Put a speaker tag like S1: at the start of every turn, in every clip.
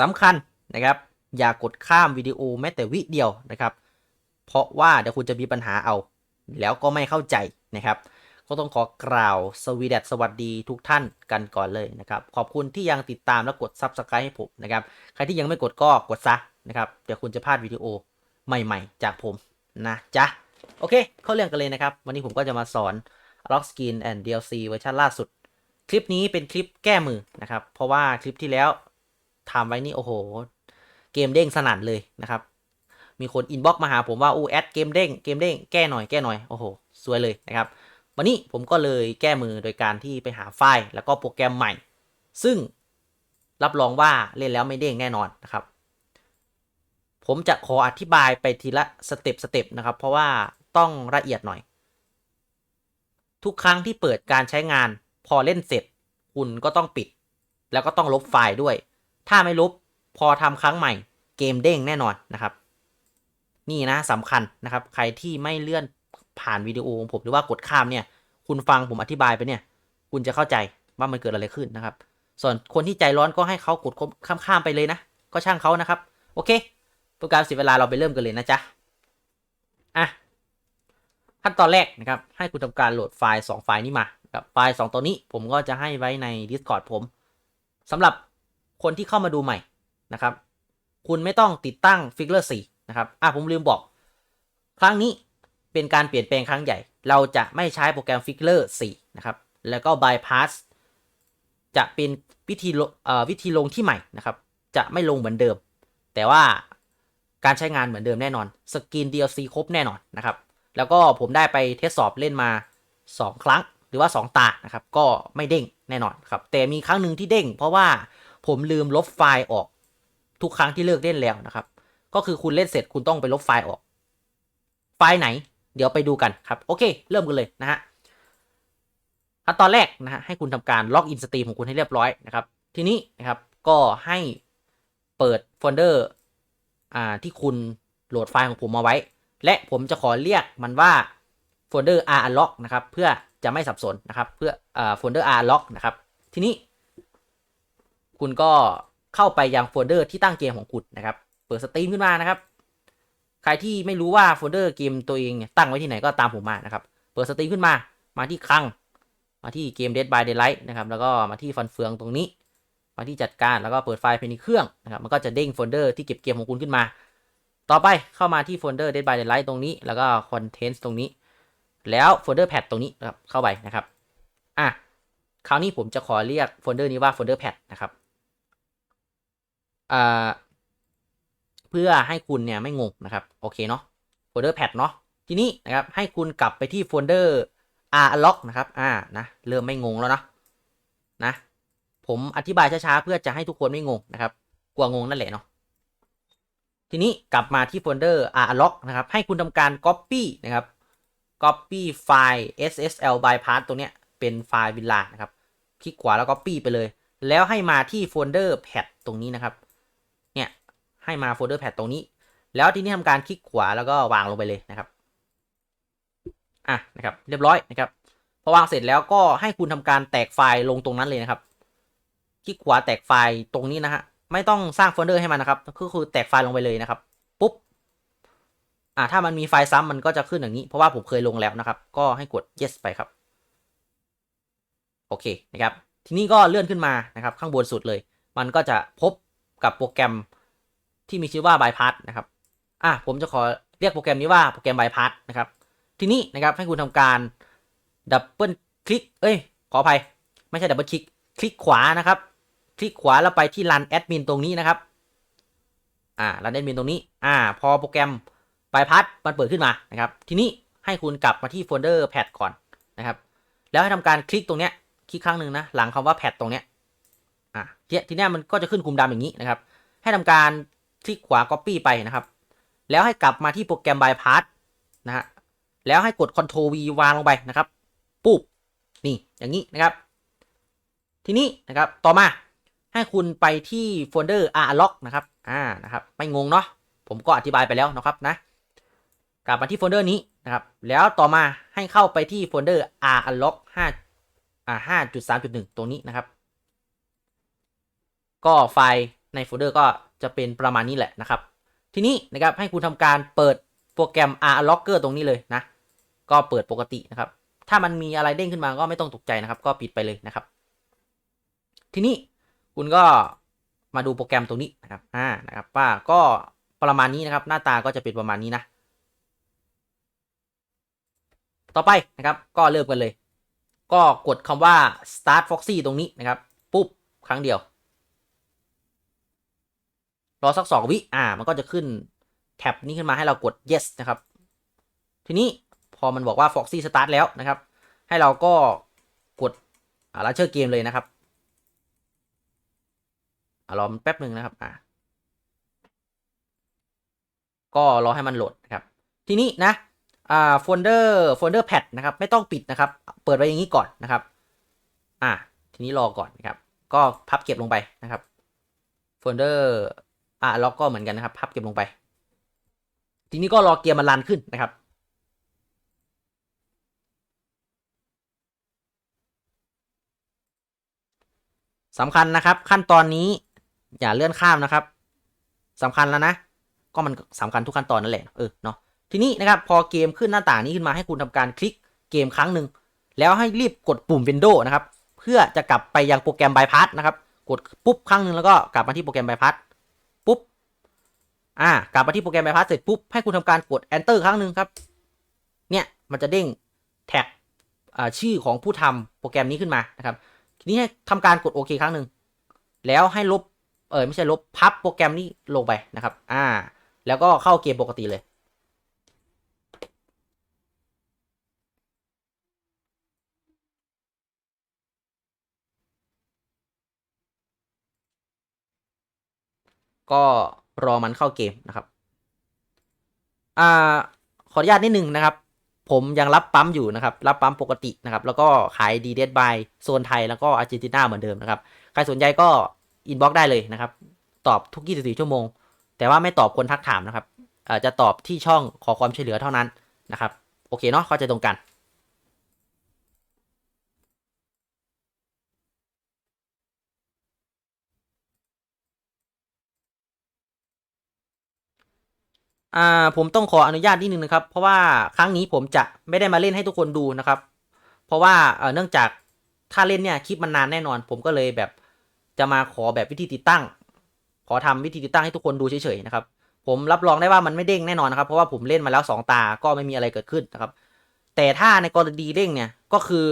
S1: สำคัญนะครับ อย่ากดข้ามวิดีโอแม้แต่วิเดียวนะครับ เพราะว่าเดี๋ยวคุณจะมีปัญหาเอา แล้วก็ไม่เข้าใจนะครับ ก็ต้องขอกล่าวสวีดัสสวัสดีทุกท่านกันก่อนเลยนะครับ ขอบคุณที่ยังติดตามและกด Subscribe ให้ผมนะครับ ใครที่ยังไม่กดก็กดซะนะครับเดี๋ยวคุณจะพลาดวิดีโอใหม่ๆ จากผมนะจ๊ะโอเค เข้าเรื่องกันเลยนะครับ วันนี้ผมก็จะมาสอน Lock Skin and DLC เวอร์ชันล่าสุด คลิปนี้เป็นคลิปแก้มือนะครับ เพราะว่าคลิปที่แล้ว ทำไว้นี่โอ้โห เกมเด้งสนั่นเลยนะครับ มีคนอินบ็อกมาหาผมว่าอู้แอดเกมเด้งเกมเด้งแก้หน่อยแก้หน่อยโอ้โหสวยเลยนะครับ วันนี้ผมก็เลยแก้มือโดยการที่ไปหาไฟล์แล้วก็โปรแกรมใหม่ ซึ่งรับรองว่าเล่นแล้วไม่เด้งแน่นอนนะครับ ผมจะขออธิบายไปทีละสเต็ปสเต็ปนะครับ เพราะว่าต้องละเอียดหน่อย ทุกครั้งที่เปิดการใช้งานพอเล่นเสร็จ คุณก็ต้องปิด แล้วก็ต้องลบไฟล์ด้วย ถ้าไม่ลบพอทำครั้งใหม่เกมเด้งแน่นอนนะครับ นี่นะสำคัญนะครับ ใครที่ไม่เลื่อนผ่านวิดีโอของผมหรือว่ากดข้ามเนี่ย คุณฟังผมอธิบายไปเนี่ย คุณจะเข้าใจว่ามันเกิดอะไรขึ้นนะครับ ส่วนคนที่ใจร้อนก็ให้เขากดข้ามข้ามไปเลยนะ ก็ช่างเขานะครับ โอเคเพื่อกรเสียเวลาเราไปเริ่มกันเลยนะจ๊ะอะขั้นตอนแรกนะครับ ให้คุณทำการโหลดไฟล์ 2 ไฟล์นี้มาครับไฟล์ 2 ตัวนี้ผมก็จะให้ไว้ใน Discord ผมสำหรับ คนที่เข้ามาดูใหม่นะครับ คุณไม่ต้องติดตั้ง Figure 4นะครับอะผมลืมบอก ครั้งนี้เป็นการเปลี่ยนแปลงครั้งใหญ่ เราจะไม่ใช้โปรแกรม Figure 4นะครับ แล้วก็ Bypass จะเป็นวิธีลงเอ่อวิธีลงที่ใหม่นะครับ จะไม่ลงเหมือนเดิม แต่ว่าการใช้งานเหมือนเดิมแน่นอน สกิน DLC ครบแน่นอนนะครับ แล้วก็ผมได้ไปทดสอบเล่นมา 2 ครั้ง หรือว่า 2 ตานะครับ ก็ไม่เด้งแน่นอนครับ แต่มีครั้งหนึ่งที่เด้ง เพราะว่า ผมลืมลบไฟล์ออก ทุกครั้งที่เลิกเล่นแล้วนะครับ ก็คือคุณเล่นเสร็จคุณต้องไปลบไฟล์ออก ไฟล์ไหน เดี๋ยวไปดูกันครับ โอเค เริ่มกันเลยนะฮะขั้นตอนแรกนะฮะให้คุณทำการล็อกอินสตรีมของคุณให้เรียบร้อยนะครับ ทีนี้นะครับก็ให้เปิดโฟลเดอร์อ่าที่คุณโหลดไฟล์ของผมมาไว้ และผมจะขอเรียกมันว่าโฟลเดอร์ r unlock นะครับ เพื่อจะไม่สับสนนะครับ เพื่ออ่าโฟลเดอร์ r unlock นะครับ ทีนี้ คุณก็เข้าไปยังโฟลเดอร์ที่ตั้งเกมของคุณนะครับ เปิดสตรีมขึ้นมานะครับ ใครที่ไม่รู้ว่าโฟลเดอร์เกมตัวเองเนี่ยตั้งไว้ที่ไหนก็ตามผมมานะครับ เปิดสตรีมขึ้นมา มาที่คลัง มาที่เกม Dead by Daylight นะครับ แล้วก็มาที่ฟันเฟืองตรงนี้ มาที่จัดการ แล้วก็เปิดไฟล์ภายในเครื่องนะครับ มันก็จะเด้งโฟลเดอร์ที่เก็บเกมของคุณขึ้นมา ต่อไปเข้ามาที่โฟลเดอร์ Dead by Daylight ตรงนี้ แล้วก็ Contents ตรงนี้ แล้วโฟลเดอร์ Pad ตรงนี้นะครับ เข้าไปนะครับ อะ คราวนี้ผมจะขอเรียกโฟลเดอร์นี้ว่าโฟลเดอร์ Pad นะครับ อ่าเพื่อให้คุณเนี่ยไม่งงนะครับ โอเคเนาะโฟลเดอร์ Pad เนาะทีนี้นะครับให้คุณกลับไปที่โฟลเดอร์ unlock นะครับอ่านะเริ่มไม่งงแล้วเนาะนะ ผมอธิบายช้าๆเพื่อจะให้ทุกคนไม่งงนะครับ กลัวงงนั่นแหละเนาะทีนี้กลับมาที่โฟลเดอร์ unlock นะครับให้คุณทำการ copy นะครับ copy ไฟล์ ssl bypass ตัวเนี้ยเป็นไฟล์วิลลานะครับ คลิกขวาแล้ว copy ไปเลย แล้วให้มาที่โฟลเดอร์ pad ตรงนี้นะครับ ให้มาโฟลเดอร์ pad ตรงนี้ แล้วทีนี้ทำการคลิกขวาแล้วก็วางลงไปเลยนะครับอะนะครับ เรียบร้อยนะครับพอวางเสร็จแล้วก็ให้คุณทำการแตกไฟล์ลงตรงนั้นเลยนะครับ คลิกขวาแตกไฟล์ตรงนี้นะฮะไม่ต้องสร้างโฟลเดอร์ให้มันนะครับก็คือแตกไฟล์ลงไปเลยนะครับปุ๊บอ่าถ้ามันมีไฟล์ซ้ำมันก็จะขึ้นอย่างนี้ เพราะว่าผมเคยลงแล้วนะครับ ก็ให้กด yes ไปครับ โอเคนะครับ ทีนี้ก็เลื่อนขึ้นมานะครับ ข้างบนสุดเลย มันก็จะพบกับโปรแกรม ที่มีชื่อว่า bypass นะครับ อะผมจะขอเรียกโปรแกรมนี้ว่าโปรแกรม bypass นะครับ ทีนี้นะครับให้คุณทำการดับเบิลคลิก เอ้ย ขออภัย ไม่ใช่ดับเบิลคลิก คลิกขวานะครับ คลิกขวาแล้วไปที่ run admin ตรงนี้นะครับ อ่า run admin ตรงนี้ อ่า พอโปรแกรม bypass มันเปิดขึ้นมานะครับ ทีนี้ให้คุณกลับมาที่โฟลเดอร์ pad ก่อนนะครับ แล้วให้ทำการคลิกตรงเนี้ย คลิกครั้งหนึ่งนะ หลังคำว่า pad ตรงเนี้ย อ่าทีทีเนี้ยมันก็จะขึ้นคุมดำอย่างนี้นะครับ ให้ทำการ คลิกขวา copy ไปนะครับ แล้วให้กลับมาที่โปรแกรม bypass นะฮะแล้วให้กด Ctrl V วางลงไปนะครับปุ๊บนี่อย่างนี้นะครับ ทีนี้นะครับต่อมาให้คุณไปที่โฟลเดอร์ unlock นะครับอ่านะครับไม่งงเนาะผมก็อธิบายไปแล้วนะครับนะกลับมาที่โฟลเดอร์นี้นะครับ แล้วต่อมาให้เข้าไปที่โฟลเดอร์ unlock 5อ่า5.3.1 ตรงนี้นะครับ ก็ไฟล์ ในโฟลเดอร์ก็จะเป็นประมาณนี้แหละนะครับ ทีนี้นะครับให้คุณทำการเปิดโปรแกรม R Locker ตรงนี้เลยนะ ก็เปิดปกตินะครับ ถ้ามันมีอะไรเด้งขึ้นมาก็ไม่ต้องตกใจนะครับ ก็ปิดไปเลยนะครับ ทีนี้คุณก็มาดูโปรแกรมตรงนี้นะครับ อ่า นะครับว่าก็ประมาณนี้นะครับ หน้าตาก็จะเป็นประมาณนี้นะ ต่อไปนะครับ ก็เริ่มกันเลย ก็กดคำว่า start foxy ตรงนี้นะครับ ปุ๊บ ครั้งเดียว รอสักสองวิอ่า มันก็จะขึ้นแท็บนี้ขึ้นมาให้เรากด yes นะครับ ทีนี้พอมันบอกว่า foxy start แล้วนะครับ ให้เราก็กดอ่า launcher เกมเลยนะครับอ่ารอแป๊บหนึ่งนะครับอ่าก็รอให้มันโหลดนะครับ ทีนี้นะอ่าโฟลเดอร์โฟลเดอร์แพดนะครับ ไม่ต้องปิดนะครับ เปิดไว้อย่างนี้ก่อนนะครับ อ่าทีนี้รอก่อนนะครับ ก็พับเก็บลงไปนะครับโฟลเดอร์ อ่าล็อกก็เหมือนกันนะครับ พับเก็บลงไป ทีนี้ก็รอเกียร์มันรันขึ้นนะครับ สำคัญนะครับ ขั้นตอนนี้อย่าเลื่อนข้ามนะครับสำคัญแล้วนะ ก็มันสำคัญทุกขั้นตอนนั่นแหละ เออ เนาะ ทีนี้นะครับ พอเกมขึ้นหน้าต่างนี้ขึ้นมาให้คุณทำการคลิกเกมครั้งหนึ่ง แล้วให้รีบกดปุ่ม Windows นะครับ เพื่อจะกลับไปยังโปรแกรม Bypass นะครับ กดปุ๊บครั้งหนึ่งแล้วก็กลับมาที่โปรแกรม Bypass อ่ากลับมาที่โปรแกรม Bypass เสร็จปุ๊บให้คุณทำการกด Enter ครั้งหนึ่งครับ เนี่ยมันจะเด้งแท็กชื่อของผู้ทำโปรแกรมนี้ขึ้นมานะครับ ทีนี้ให้ทำการกดโอเคครั้งหนึ่งแล้วให้ลบเออไม่ใช่ลบพับโปรแกรมนี้ลงไปนะครับ อ่า แล้วก็เข้าเกมปกติเลย ก็ รอมันเข้าเกมนะครับอ่าขออนุญาตนิดนึงนะครับ ผมยังรับปั๊มอยู่นะครับ รับปั๊มปกตินะครับ แล้วก็ขายดีเดดบายโซนไทยแล้วก็อาร์เจนตินาเหมือนเดิมนะครับ ใครสนใจก็อินบ็อกได้เลยนะครับ ตอบทุก 24 ชั่วโมง แต่ว่าไม่ตอบคนทักถามนะครับอาจะตอบที่ช่องขอความช่วยเหลือเท่านั้นนะครับ โอเคเนาะเข้าใจตรงกัน อ่าผมต้องขออนุญาตนิดนึงนะครับ เพราะว่าครั้งนี้ผมจะไม่ได้มาเล่นให้ทุกคนดูนะครับ เพราะว่าเนื่องจากถ้าเล่นเนี่ยคลิปมันนานแน่นอน ผมก็เลยแบบจะมาขอแบบวิธีติดตั้ง ขอทำวิธีติดตั้งให้ทุกคนดูเฉยๆนะครับ ผมรับรองได้ว่ามันไม่เด้งแน่นอนนะครับเพราะว่าผมเล่นมาแล้ว 2 ตาก็ไม่มีอะไรเกิดขึ้นนะครับ แต่ถ้าในกรณีเด้งเนี่ยก็คือ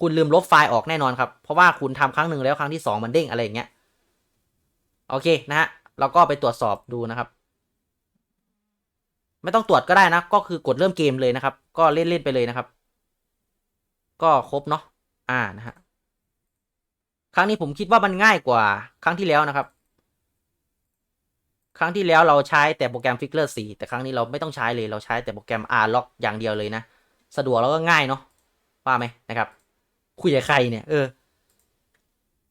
S1: คุณลืมลบไฟล์ออกแน่นอนครับเพราะว่าคุณทำครั้งหนึ่งแล้วครั้งที่ 2 มันเด้งอะไรอย่างเงี้ยโอเคนะฮะเราก็ไปตรวจสอบดูนะครับ ไม่ต้องตรวจก็ได้นะ ก็คือกดเริ่มเกมเลยนะครับ ก็เล่นเล่นไปเลยนะครับ ก็ครบเนาะ อ่านะฮะ ครั้งนี้ผมคิดว่ามันง่ายกว่า ครั้งที่แล้วนะครับ ครั้งที่แล้วเราใช้แต่โปรแกรม Figure 4แต่ครั้งนี้เราไม่ต้องใช้เลย เราใช้แต่โปรแกรม R Lock อย่างเดียวเลยนะ สะดวกแล้วก็ง่ายเนาะ ว่าไหมนะครับ คุยกับใครเนี่ย เออ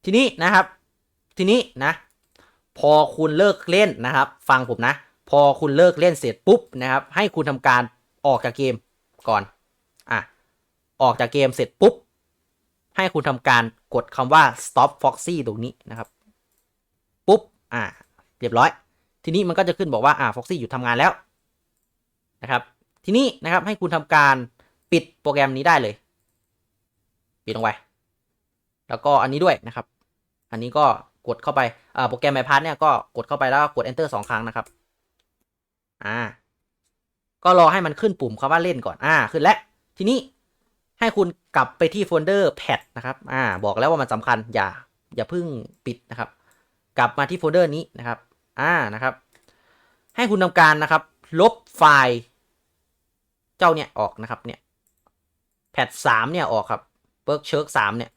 S1: ทีนี้นะครับ ทีนี้นะ พอคุณเลิกเล่นนะครับ ฟังผมนะ พอคุณเลิกเล่นเสร็จปุ๊บนะครับให้คุณทำการออกจากเกมก่อนอะออกจากเกมเสร็จปุ๊บ ให้คุณทำการกดคำว่า stop foxy ตรงนี้นะครับ ปุ๊บอ่าเรียบร้อย ทีนี้มันก็จะขึ้นบอกว่าอ่า foxy หยุดทำงานแล้วนะครับทีนี้นะครับให้คุณทำการปิดโปรแกรมนี้ได้เลย ปิดลงไปแล้วก็อันนี้ด้วยนะครับ อันนี้ก็กดเข้าไปอ่าโปรแกรมไมพาร์เนี่ยก็กดเข้าไปแล้วก็กด enter สองครั้งนะครับ อ่า ก็รอให้มันขึ้นปุ่มคำว่าเล่นก่อน อ่า ขึ้นแล้ว ทีนี้ให้คุณกลับไปที่โฟลเดอร์แพดนะครับ อ่า บอกแล้วว่ามันสำคัญ อย่า อย่าเพิ่งปิดนะครับ กลับมาที่โฟลเดอร์นี้นะครับ อ่า นะครับ ให้คุณทำการนะครับ ลบไฟล์เจ้าเนี่ยออกนะครับ เนี่ย แพดสามเนี่ยออกครับเบิร์กเชิร์กสามเนี่ย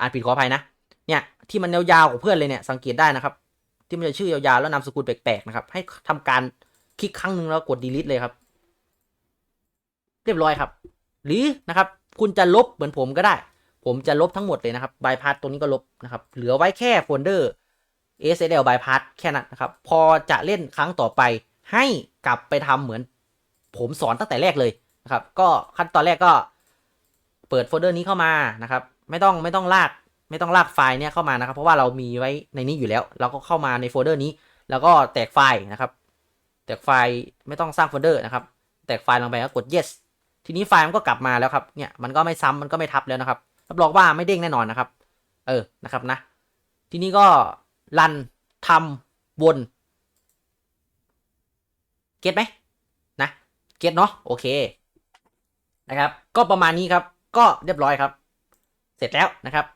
S1: อ่านผิดขออภัยนะ เนี่ย ที่มันยาวๆของเพื่อนเลยเนี่ย สังเกตได้นะครับ ที่มันจะชื่อยาวๆแล้วนามสกุลแปลกๆนะครับ ให้ทำการคลิกครั้งหนึ่งแล้วกด delete เลยครับ เรียบร้อยครับ หรือนะครับ คุณจะลบเหมือนผมก็ได้ ผมจะลบทั้งหมดเลยนะครับบายพาสตรงนี้ก็ลบนะครับ เหลือไว้แค่โฟลเดอร์ SSL bypass แค่นั้นนะครับ พอจะเล่นครั้งต่อไปให้กลับไปทำเหมือน ผมสอนตั้งแต่แรกเลยนะครับ ก็ขั้นตอนแรกก็เปิดโฟลเดอร์นี้เข้ามานะครับ ไม่ต้องไม่ต้องลาก ไม่ต้องลากไฟล์เนี่ยเข้ามานะครับ เพราะว่าเรามีไว้ในนี้อยู่แล้ว เราก็เข้ามาในโฟลเดอร์นี้ แล้วก็แตกไฟล์นะครับ แตกไฟล์ไม่ต้องสร้างโฟลเดอร์นะครับ แตกไฟล์ลงไปก็กด yes ทีนี้ไฟล์มันก็กลับมาแล้วครับ เนี่ยมันก็ไม่ซ้ำมันก็ไม่ทับแล้วนะครับ รับรองว่าไม่เด้งแน่นอนนะครับ เออ นะครับนะ ทีนี้ก็รันทำวนเก็ตไหมนะ เก็ตเนาะ โอเค นะครับ ก็ประมาณนี้ครับ ก็เรียบร้อยครับ เสร็จแล้วนะครับ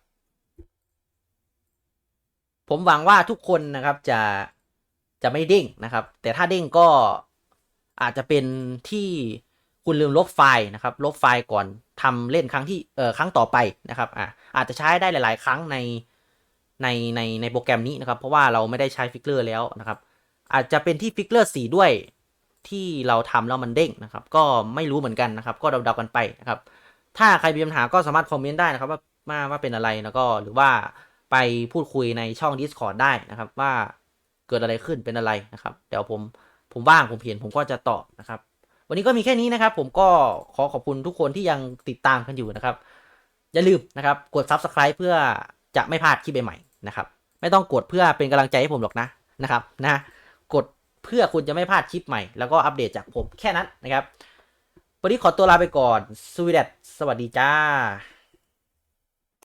S1: ผมหวังว่าทุกคนนะครับจะจะไม่เด้งนะครับ แต่ถ้าเด้งก็อาจจะเป็นที่คุณลืมลบไฟล์นะครับ ลบไฟล์ก่อนทำเล่นครั้งที่เอ่อครั้งต่อไปนะครับอะอาจจะใช้ได้หลาย ๆ ครั้งในในในในโปรแกรมนี้นะครับ เพราะว่าเราไม่ได้ใช้ฟิกเกอร์แล้วนะครับ อาจจะเป็นที่ฟิกเกอร์สีด้วยที่เราทำแล้วมันเด้งนะครับ ก็ไม่รู้เหมือนกันนะครับ ก็เดาๆกันไปนะครับ ถ้าใครมีปัญหาก็สามารถคอมเมนต์ได้นะครับ ว่าว่าว่าเป็นอะไรแล้วก็หรือว่า ไปพูดคุยในช่อง Discord ได้นะครับ ว่าเกิดอะไรขึ้นเป็นอะไรนะครับ เดี๋ยวผมผมว่างผมเห็นผมก็จะตอบนะครับ วันนี้ก็มีแค่นี้นะครับ ผมก็ขอขอบคุณทุกคนที่ยังติดตามกันอยู่นะครับ อย่าลืมนะครับกด Subscribe เพื่อจะไม่พลาดคลิปใหม่ๆนะครับ ไม่ต้องกดเพื่อเป็นกำลังใจให้ผมหรอกนะนะครับนะกดเพื่อคุณจะไม่พลาดคลิปใหม่แล้วก็อัปเดตจากผมแค่นั้นนะครับวันนี้ขอตัวลาไปก่อนสวีเดตสวัสดีจ้า